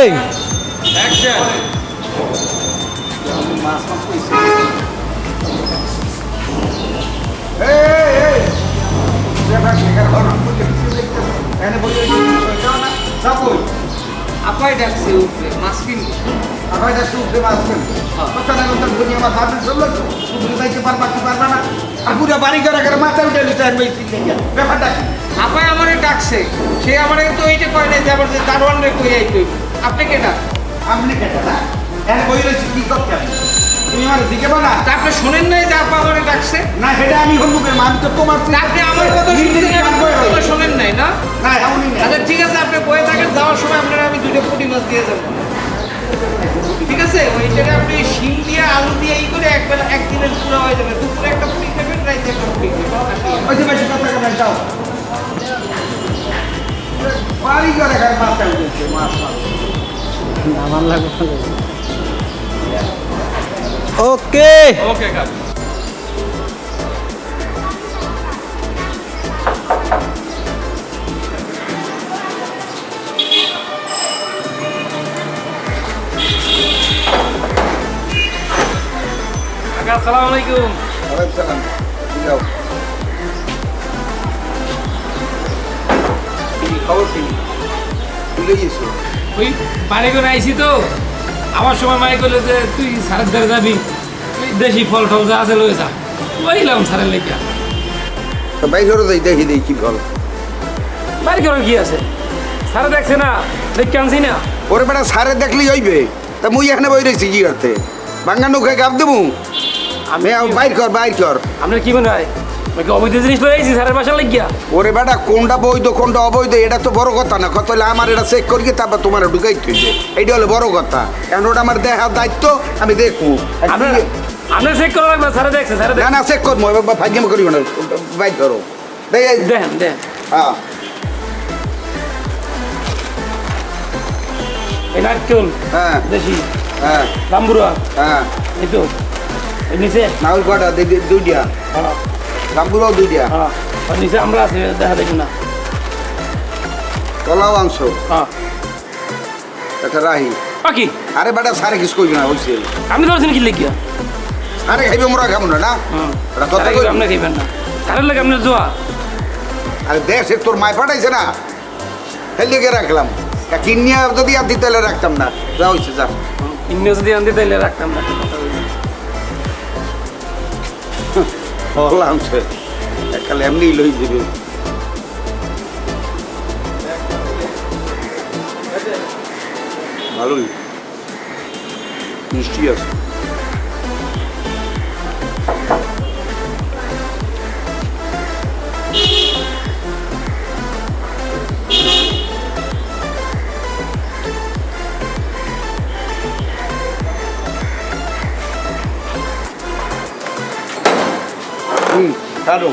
বলে না আপাই ডাকছে উপরে মাছ কিনবো আবার এটা সুপে মাছ কেন কথা না কথা দুনিয়া আমার ভাবি চলল তো সুপুরি পারবা কি পারবা না আর বাড়ি করে করে মাথা উঠে লিতে আর মেয়ে ব্যাপারটা আপাই আমারে ডাকছে। সে আমারে তো এইটা কয় নাই যে আমার দারোয়ান রে কই আইতো আপনি কে ডাক আপনি কেটে না এনে বই রয়েছে কি করতে আমি তুমি আমার দিকে না। তা আপনি শোনেন নাই যে আপা আমারে ডাকছে। না সেটা আমি হন্মুখের মান তো তোমার আপনি আমার কথা শোনেন নাই না? না এমনই না। আচ্ছা ঠিক আছে আপনি বয়ে থাকেন যাওয়ার সময় আপনারা আমি দুইটা পুঁটি মাছ দিয়ে যাব। ঠিক আছে ওইটাকে আপনি শিম দিয়ে আলু দিয়ে এই করে একবেলা একদিনের পুরো হয়ে যাবে। দুপুরে একটা পুরি খাবেন রাইতে একটা পুরি খাবেন। ওই যে বেশি কথা কেন যাও। বাড়ি করে খায় মাথা উঠেছে মাছ মাছ। আমার লাগবে ওকে ওকে কাজ আসসালামু আলাইকুম ওয়ালাইকুম সালাম যাও কি খবর কি ভুলে গেছো? ওই বাড়ি করে আইসি তো। আমার সময় মাই করল যে তুই সারের ধারে যাবি। দেশি ফল টল যা আছে লয়ে যা। বইলাম সারের লেখা বাইরে যাই দেখি দেখি কি ভালো বাড়ি করার কি আছে? সারে দেখছে না দেখে আনছি না। ওরে বেটা সারে দেখলি হইবে। তা মুই এখানে বই রয়েছি কি করতে? বাঙ্গা নৌকায় গাপ দেবো? আমি বাইর কর বাইর কর। আপনার কি মনে হয়? নাকি অবৈধ জিনিস লয়ে আইসি সারের বাসা লাগিয়া। ওরে বেটা কোনটা বৈধ কোনটা অবৈধ এটা তো বড় কথা না। কত হলে আমার এটা চেক করি তারপর তোমার ঢুকাই তুইছে এইটা হলো বড় কথা। এখন ওটা আমার দেখার দায়িত্ব আমি দেখব। আপনার চেক করা লাগবে সারে দেখছে না না চেক করব ভাগ্যম করিব না। দেখ এই- দেখেন দেখ হ্যাঁ। এই হ্যাঁ। দেশি। হ্যাঁ। রামবুড়া হ্যাঁ। এই তো নিচে। না কটা দুইটা। হ্যাঁ। গাম্বুরাও দুইটা হ্যাঁ আর নিচে আমরা আছি দেখা দেখি না। কলাও অংশ হ্যাঁ। একটা রাহি। বাকি আরে বেটা সারে কিছু করবি না বলছি। আপনি ধরছেন কি লেখিয়া আরে খাইবে মোরা খাব না না? হ্যাঁ। এটা কথা কই আপনি খাইবেন না। সারের লাগে আপনার জোয়া। আরে সে তোর মায় পাঠাইছে না। হেলে গিয়ে রাখলাম। তা কিনিয়া যদি আর দিতে রাখতাম না। যা হয়েছে যা। ইন্ডিয়া যদি আনতে তাইলে রাখতাম না। বললাম আনছে খালি এমনি লই দিবে ভালোই। মিষ্টি আছে। 음, 나도.